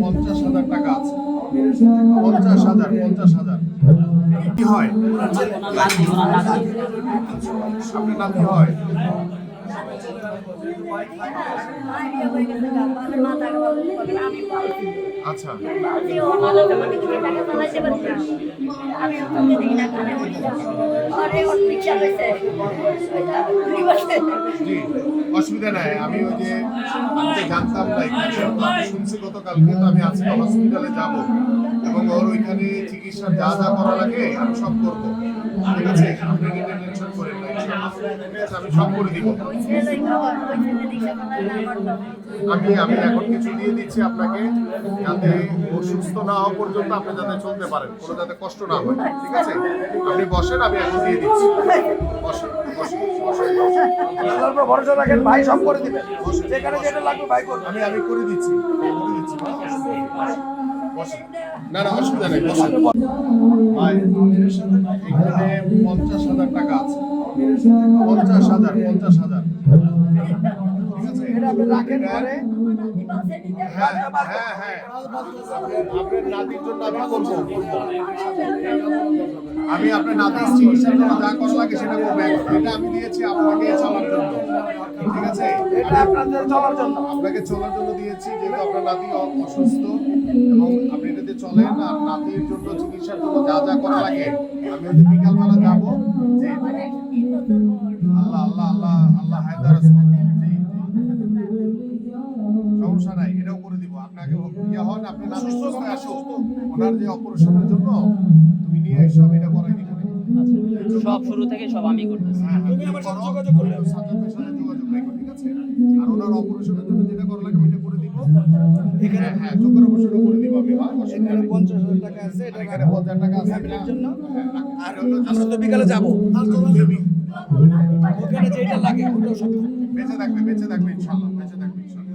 পঞ্চাশ হাজার টাকা আছে। পঞ্চাশ হাজার পঞ্চাশ হাজার। আচ্ছা। অসুবিধা নাই। আমি ওই যে আমি জানতাম না শুনছি গতকালকে, তো আমি আজকে হসপিটালে যাব এবং ওর ওইখানে চিকিৎসা যা যা করা লাগে আমি সব করব। ঠিক আছে? আপনি টেনশন করেন না। আমি সব করে দিব। আমি আমি এখন কিছু দিয়ে দিচ্ছি আপনাকে যাতে ও সুস্থ না হওয়া পর্যন্ত আপনি যাতে চলতে পারেন কোনো যাতে কষ্ট না হয় ঠিক আছে? আপনি বসেন আমি এখন দিয়ে দিচ্ছি। বসেন ভরসা রাখেন ভাই সব করে দিবে যেখানে যেটা লাগবে ভাই করবে আমি আমি করে দিচ্ছি করে দিচ্ছি। না না অসুবিধা নেই বসেন এখানে পঞ্চাশ হাজার টাকা আছে। পঞ্চাশ হাজার পঞ্চাশ হাজার। হ্যাঁ হ্যাঁ হ্যাঁ। আপনার নাতির জন্য আমি করব। করব। আমি আপনার নাতির চিকিৎসার জন্য যা করা লাগে সেটা করব। এটা আমি দিয়েছি আপনাকে চলার জন্য। ঠিক আছে? এটা আপনাকে চলার জন্য দিয়েছি, যেহেতু আপনার নাতি অসুস্থ এবং আপনি এটাতে চলেন, আর নাতির জন্য চিকিৎসার জন্য যা যা করা লাগে, আমি হয়তো বিকালবেলা যাব। যে আল্লাহ আল্লাহ আল্লাহ আল্লাহ হায়দার। সমস্যা নাই দিব আপনাকে ইয়ে হন আপনি নাতি সুস্থ হয়ে আসো ওনার যে অপারেশনের জন্য তুমি নিয়ে এসো আমি এটা করাই দিব। সব শুরু থেকে সব আমি করতেছি। হ্যাঁ, হ্যাঁ, তুমি আমার সাথে যোগাযোগ করলে। হবে। সাথে যোগাযোগ রাখো, ঠিক আছে? আর ওনার অপারেশনের জন্য যেটা করা লাগে আমি এটা করে দিব। এখানে হ্যাঁ চোখের অপারেশনও করে দিব আমি হ্যাঁ, এখানে নেই। পঞ্চাশ হাজার টাকা আছে এটা এখানে পঞ্চাশ টাকা আছে ফ্যামিলির জন্য। হ্যাঁ, আর হলো আমরা তো বিকালে যাব। বেবি ওখানে যেটা লাগে ওটাও সব। বেঁচে থাকবে বেঁচে থাকবে ইনশাল্লাহ বেঁচে থাকবে ইনশাল্লাহ।